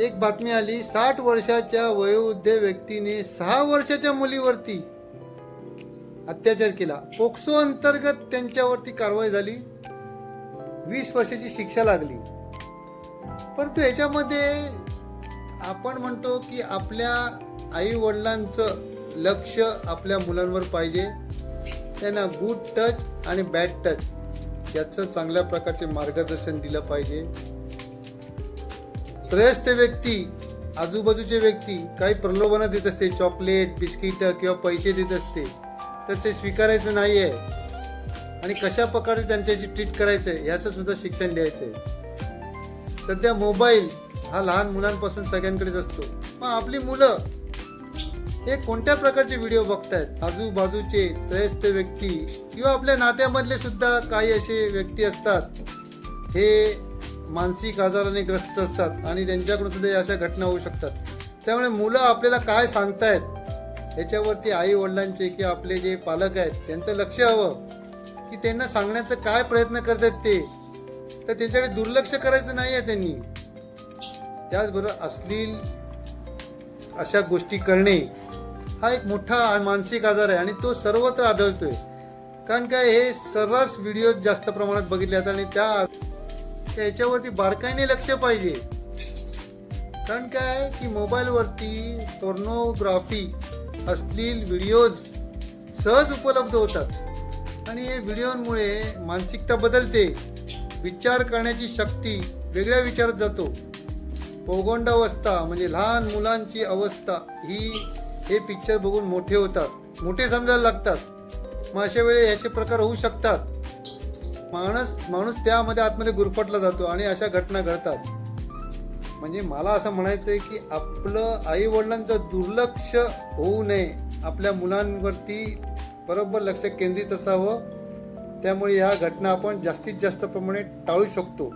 एक बातमी आली साठ वर्षाच्या वयोवृद्ध व्यक्तीने सहा वर्षाच्या मुलीवरती अत्याचार केला. पोक्सो अंतर्गत त्यांच्यावरती कारवाई झाली. वीस वर्षाची शिक्षा लागली. परंतु याच्यामध्ये आपण म्हणतो की आपल्या आई वडिलांचं लक्ष आपल्या मुलांवर पाहिजे. त्यांना गुड टच आणि बॅड टच याचं चांगल्या प्रकारचे मार्गदर्शन दिलं पाहिजे. त्रयस्थ व्यक्ती आजूबाजूचे व्यक्ती काही प्रलोभना देत असते चॉकलेट बिस्किट किंवा पैसे देत असते तर ते स्वीकारायचं नाही आहे आणि कशा प्रकारे त्यांच्याशी ट्रीट करायचं आहे ह्याचं सुद्धा शिक्षण द्यायचं आहे सध्या मोबाईल हा लहान मुलांपासून सगळ्यांकडेच असतो. मग आपली मुलं हे कोणत्या प्रकारचे व्हिडिओ बघतायत? आजूबाजूचे त्रयस्थ व्यक्ती किंवा आपल्या नात्यामधले सुद्धा काही असे व्यक्ती असतात. हे मानसिक आजाराने ग्रस्त असतात आणि त्यांच्याकडून सुद्धा या अशा घटना होऊ शकतात. त्यामुळे मुलं आपल्याला काय सांगतायत याच्यावरती आई वडिलांचे किंवा आपले जे पालक आहेत त्यांचं लक्ष हवं की त्यांना सांगण्याचं काय प्रयत्न करतात ते. तर त्यांच्याकडे दुर्लक्ष करायचं नाही आहे त्यांनी. त्याचबरोबर अश्लील अशा गोष्टी करणे हा एक मोठा मानसिक आजार आहे आणि तो सर्वत्र आढळतोय. कारण काय हे सर्रास व्हिडिओ जास्त प्रमाणात बघितले जातात आणि त्या त्याच्यावरती बारकाईने लक्ष पाहिजे. कारण काय की मोबाईलवरती पोर्नोग्राफी अश्लील व्हिडिओज सहज उपलब्ध होतात. आणि हे व्हिडिओमुळे मानसिकता बदलते विचार करण्याची शक्ती वेगळ्या विचारात जातो. पौगोंडावस्था म्हणजे लहान मुलांची अवस्था ही हे पिक्चर बघून मोठे होतात मोठे समजायला लागतात. मग अशा वेळी असे प्रकार होऊ शकतात. माणूस माणूस त्यामध्ये आतमध्ये गुरफटला जातो आणि अशा घटना घडतात. म्हणजे मला असं म्हणायचं आहे की आपलं आई वडिलांचं दुर्लक्ष होऊ नये. आपल्या मुलांवरती बरोबर लक्ष केंद्रित असावं. त्यामुळे ह्या घटना आपण जास्तीत जास्त प्रमाणे टाळू शकतो.